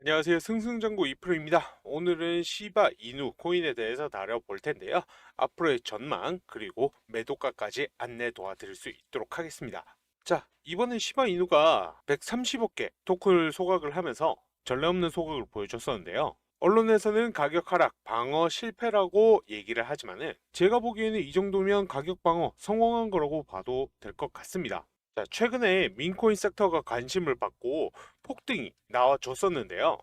안녕하세요. 승승장구 이프로입니다. 오늘은 시바 이누 코인에 대해서 다뤄볼 텐데요. 앞으로의 전망 그리고 매도가까지 안내 도와드릴 수 있도록 하겠습니다. 자, 이번엔 시바 이누가 130억 개 토큰을 소각을 하면서 전례 없는 소각을 보여줬었는데요. 언론에서는 가격 하락, 방어 실패라고 얘기를 하지만은 제가 보기에는 이 정도면 가격 방어 성공한 거라고 봐도 될 것 같습니다. 자, 최근에 민코인 섹터가 관심을 받고 폭등이 나와줬었는데요.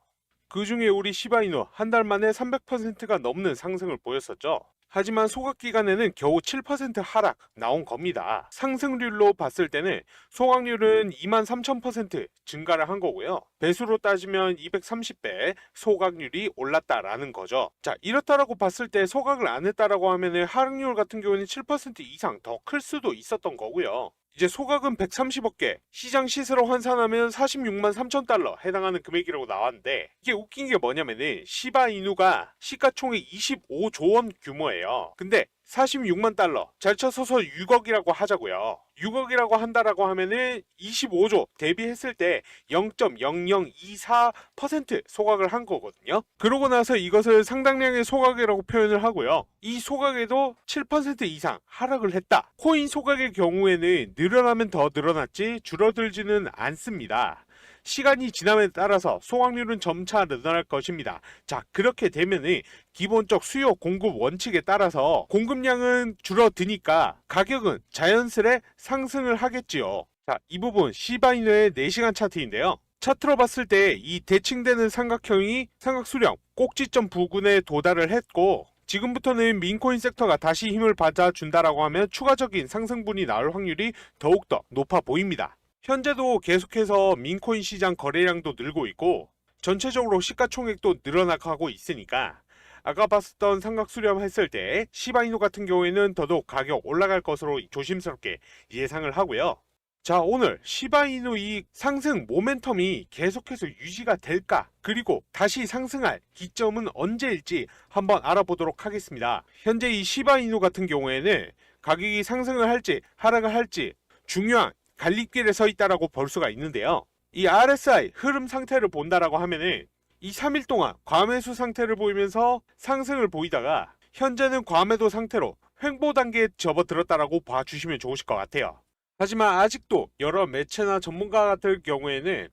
그 중에 우리 시바이노 한 달 만에 300%가 넘는 상승을 보였었죠. 하지만 소각 기간에는 겨우 7% 하락 나온 겁니다. 상승률로 봤을 때는 소각률은 23,000% 증가를 한 거고요. 배수로 따지면 230배 소각률이 올랐다라는 거죠. 자, 이렇다라고 봤을 때 소각을 안 했다라고 하면은 하락률 같은 경우에는 7% 이상 더 클 수도 있었던 거고요. 이제 소각은 130억 개, 시장 시세로 환산하면 46만 3천 달러 해당하는 금액이라고 나왔는데 이게 웃긴 게 뭐냐면은 시바 이누가 시가총액 25조 원 규모예요. 근데 46만 달러 잘 쳐서서 6억이라고 하자고요. 6억이라고 한다라고 하면은 25조 대비했을 때 0.0024% 소각을 한 거거든요. 그러고 나서 이것을 상당량의 소각이라고 표현을 하고요. 이 소각에도 7% 이상 하락을 했다. 코인 소각의 경우에는 늘어나면 더 늘어났지 줄어들지는 않습니다. 시간이 지남에 따라서 소각률은 점차 늘어날 것입니다. 자, 그렇게 되면은 기본적 수요 공급 원칙에 따라서 공급량은 줄어드니까 가격은 자연스레 상승을 하겠지요. 자, 이 부분 시바이너의 4시간 차트인데요. 차트로 봤을 때 이 대칭되는 삼각형이 삼각 수령 꼭지점 부근에 도달을 했고 지금부터는 민코인 섹터가 다시 힘을 받아준다라고 하면 추가적인 상승분이 나올 확률이 더욱더 높아 보입니다. 현재도 계속해서 민코인 시장 거래량도 늘고 있고 전체적으로 시가총액도 늘어나가고 있으니까 아까 봤었던 삼각 수렴했을 때 시바이노 같은 경우에는 더더욱 가격 올라갈 것으로 조심스럽게 예상을 하고요. 자 오늘 시바이노 이 상승 모멘텀이 계속해서 유지가 될까 그리고 다시 상승할 기점은 언제일지 한번 알아보도록 하겠습니다. 현재 이 시바이노 같은 경우에는 가격이 상승을 할지 하락을 할지 중요한 갈림길에 서 있다라고 볼 수가 있는데요. 이 RSI 흐름 상태를 본다라고 하면은 이 3일 동안 과매수 상태를 보이면서 상승을 보이다가 현재는 과매도 상태로 횡보 단계에 접어들었다라고 봐주시면 좋으실 것 같아요. 하지만 아직도 여러 매체나 전문가 같은 경우에는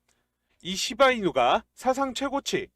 이 시바이누가 사상 최고치,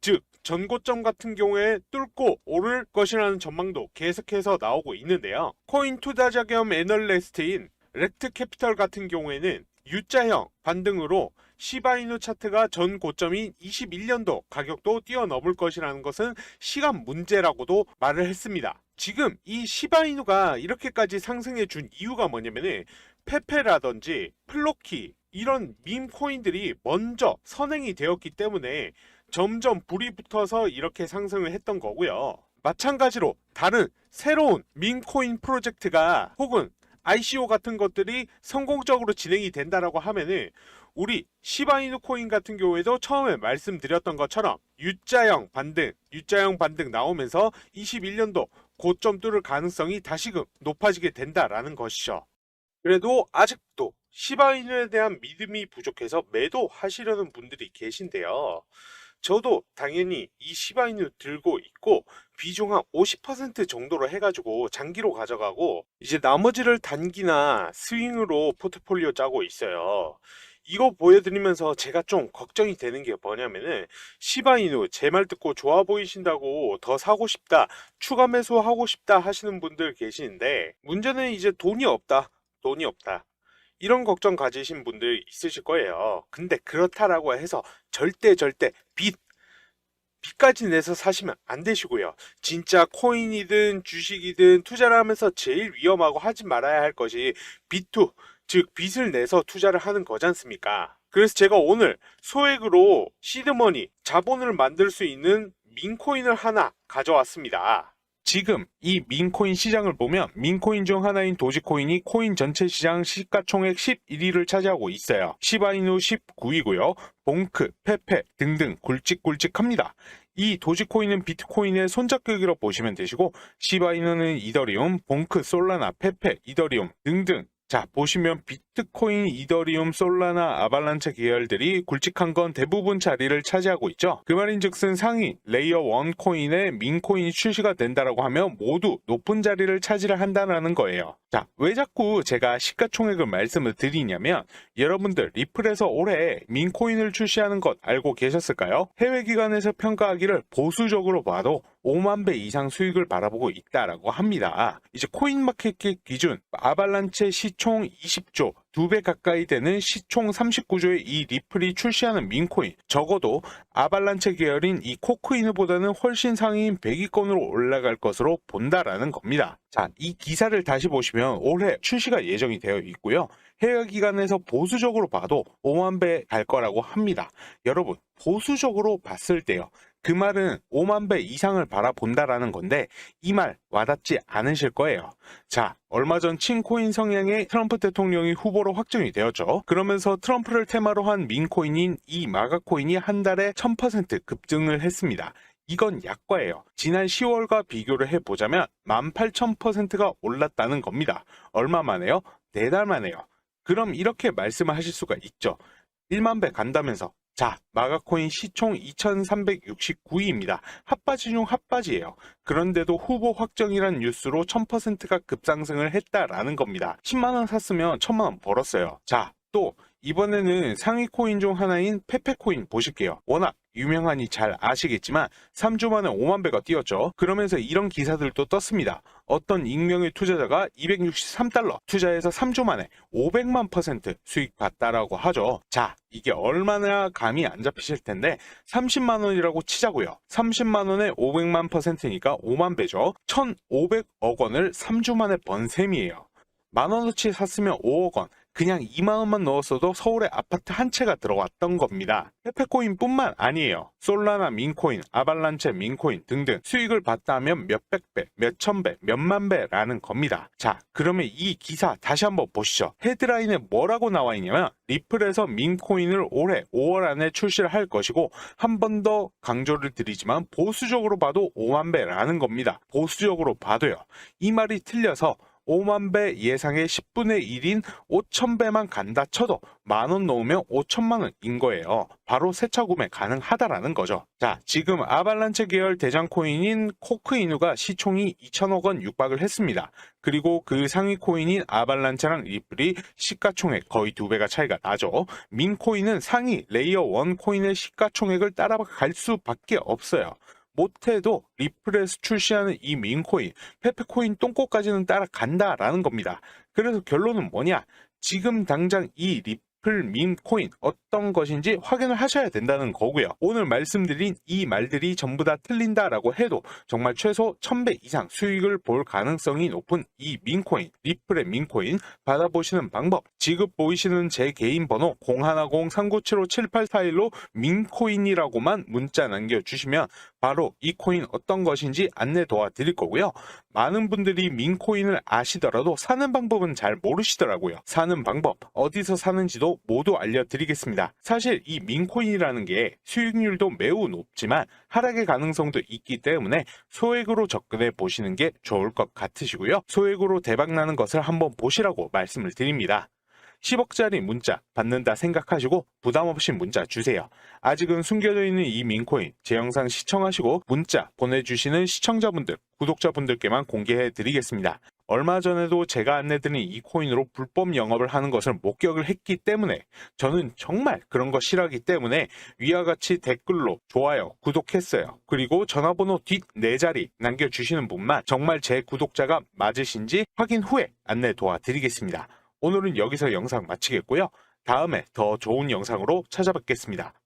즉 전고점 같은 경우에 뚫고 오를 것이라는 전망도 계속해서 나오고 있는데요. 코인 투자자 겸 애널리스트인 렉트 캐피털 같은 경우에는 U자형 반등으로 시바이누 차트가 전 고점인 21년도 가격도 뛰어넘을 것이라는 것은 시간 문제라고도 말을 했습니다. 지금 이 시바이누가 이렇게까지 상승해 준 이유가 뭐냐면은 페페라든지 플로키 이런 밈 코인들이 먼저 선행이 되었기 때문에 점점 불이 붙어서 이렇게 상승을 했던 거고요. 마찬가지로 다른 새로운 밈 코인 프로젝트가 혹은 ICO 같은 것들이 성공적으로 진행이 된다라고 하면은 우리 시바이누 코인 같은 경우에도 처음에 말씀드렸던 것처럼 U자형 반등, U자형 반등 나오면서 21년도 고점 뚫을 가능성이 다시금 높아지게 된다라는 것이죠. 그래도 아직도 시바이누에 대한 믿음이 부족해서 매도하시려는 분들이 계신데요. 저도 당연히 이 시바이누 들고 있고 비중 한 50% 정도로 해가지고 장기로 가져가고 이제 나머지를 단기나 스윙으로 포트폴리오 짜고 있어요. 이거 보여드리면서 제가 좀 걱정이 되는 게 뭐냐면은 시바이누 제 말 듣고 좋아 보이신다고 더 사고 싶다 추가 매수하고 싶다 하시는 분들 계시는데 문제는 이제 돈이 없다 돈이 없다 이런 걱정 가지신 분들 있으실 거예요. 근데 그렇다라고 해서 절대 절대 빚 빚까지 내서 사시면 안 되시고요. 진짜 코인이든 주식이든 투자를 하면서 제일 위험하고 하지 말아야 할 것이 빚투, 즉 빚을 내서 투자를 하는 거지 않습니까? 그래서 제가 오늘 소액으로 시드머니, 자본을 만들 수 있는 민코인을 하나 가져왔습니다. 지금 이 민코인 시장을 보면 민코인 중 하나인 도지코인이 코인 전체 시장 시가총액 11위를 차지하고 있어요. 시바이누 19위고요. 봉크, 페페 등등 굵직굵직합니다. 이 도지코인은 비트코인의 손잡기로 보시면 되시고 시바이누는 이더리움, 봉크, 솔라나, 페페, 이더리움 등등 자, 보시면 비 트코인, 이더리움, 솔라나, 아발란체 계열들이 굵직한 건 대부분 자리를 차지하고 있죠. 그 말인즉슨 상위 레이어 1 코인에 민코인이 출시가 된다라고 하면 모두 높은 자리를 차지를 한다는 거예요. 자, 왜 자꾸 제가 시가총액을 말씀을 드리냐면 여러분들 리플에서 올해 민코인을 출시하는 것 알고 계셨을까요? 해외 기관에서 평가하기를 보수적으로 봐도 5만 배 이상 수익을 바라보고 있다라고 합니다. 이제 코인마켓 기준 아발란체 시총 20조, 2배 가까이 되는 시총 39조의 이 리플이 출시하는 민코인 적어도 아발란체 계열인 이 코크인보다는 훨씬 상위인 100위권으로 올라갈 것으로 본다라는 겁니다. 자, 이 기사를 다시 보시면 올해 출시가 예정이 되어 있고요. 해외 기관에서 보수적으로 봐도 5만 배 갈 거라고 합니다. 여러분, 보수적으로 봤을 때요. 그 말은 5만 배 이상을 바라본다라는 건데 이 말 와닿지 않으실 거예요. 자, 얼마 전 친코인 성향의 트럼프 대통령이 후보로 확정이 되었죠. 그러면서 트럼프를 테마로 한 민코인인 이 마가코인이 한 달에 1000% 급등을 했습니다. 이건 약과예요. 지난 10월과 비교를 해보자면 18,000%가 올랐다는 겁니다. 얼마 만에요? 네달 만에요. 그럼 이렇게 말씀을 하실 수가 있죠. 1만 배 간다면서 자, 마가코인 시총 2369위입니다. 핫바지 중 핫바지예요. 그런데도 후보 확정이란 뉴스로 1000%가 급상승을 했다라는 겁니다. 10만원 샀으면 1000만원 벌었어요. 자, 또 이번에는 상위 코인 중 하나인 페페코인 보실게요. 워낙 유명하니 잘 아시겠지만 3주 만에 5만 배가 뛰었죠. 그러면서 이런 기사들도 떴습니다. 어떤 익명의 투자자가 263달러 투자해서 3주 만에 500만 퍼센트 수익 봤다라고 하죠. 자, 이게 얼마나 감이 안 잡히실 텐데 30만 원이라고 치자고요. 30만 원에 500만 퍼센트니까 5만 배죠. 1,500억 원을 3주 만에 번 셈이에요. 만 원어치 샀으면 5억 원, 그냥 2만 원만 넣었어도 서울에 아파트 한 채가 들어왔던 겁니다. 페페코인뿐만 아니에요. 솔라나 민코인, 아발란체 민코인 등등 수익을 봤다 하면 몇백 배, 몇천 배, 몇만 배라는 겁니다. 자, 그러면 이 기사 다시 한번 보시죠. 헤드라인에 뭐라고 나와 있냐면 리플에서 민코인을 올해 5월 안에 출시를 할 것이고 한 번 더 강조를 드리지만 보수적으로 봐도 5만 배라는 겁니다. 보수적으로 봐도요. 이 말이 틀려서 5만 배 예상의 10분의 1인 5천 배만 간다 쳐도 만 원 넣으면 5천만 원인 거예요. 바로 세차 구매 가능하다라는 거죠. 자, 지금 아발란체 계열 대장 코인인 코크이누가 시총이 2천억 원 육박을 했습니다. 그리고 그 상위 코인인 아발란체랑 리플이 시가총액 거의 두 배가 차이가 나죠. 민코인은 상위 레이어 1 코인의 시가총액을 따라갈 수밖에 없어요. 못해도 리플에서 출시하는 이 민코인, 페페코인 똥꼬까지는 따라간다라는 겁니다. 그래서 결론은 뭐냐? 지금 당장 이 리 플 민코인 어떤 것인지 확인을 하셔야 된다는 거고요. 오늘 말씀드린 이 말들이 전부 다 틀린다라고 해도 정말 최소 1000배 이상 수익을 볼 가능성이 높은 이 민코인, 리플의 민코인 받아보시는 방법 지급 보이시는 제 개인 번호 010-3975-7841로 민코인이라고만 문자 남겨주시면 바로 이 코인 어떤 것인지 안내 도와드릴 거고요. 많은 분들이 민코인을 아시더라도 사는 방법은 잘 모르시더라고요. 사는 방법, 어디서 사는지 도 모두 알려드리겠습니다. 사실 이 민코인이라는 게 수익률도 매우 높지만 하락의 가능성도 있기 때문에 소액으로 접근해 보시는 게 좋을 것 같으시고요. 소액으로 대박나는 것을 한번 보시라고 말씀을 드립니다. 10억짜리 문자 받는다 생각하시고 부담 없이 문자 주세요. 아직은 숨겨져 있는 이 민코인 제 영상 시청하시고 문자 보내주시는 시청자분들, 구독자분들께만 공개해 드리겠습니다. 얼마 전에도 제가 안내드린 이 코인으로 불법 영업을 하는 것을 목격을 했기 때문에 저는 정말 그런 거 싫어하기 때문에 위와 같이 댓글로 좋아요, 구독했어요. 그리고 전화번호 뒷 네 자리 남겨주시는 분만 정말 제 구독자가 맞으신지 확인 후에 안내 도와드리겠습니다. 오늘은 여기서 영상 마치겠고요. 다음에 더 좋은 영상으로 찾아뵙겠습니다.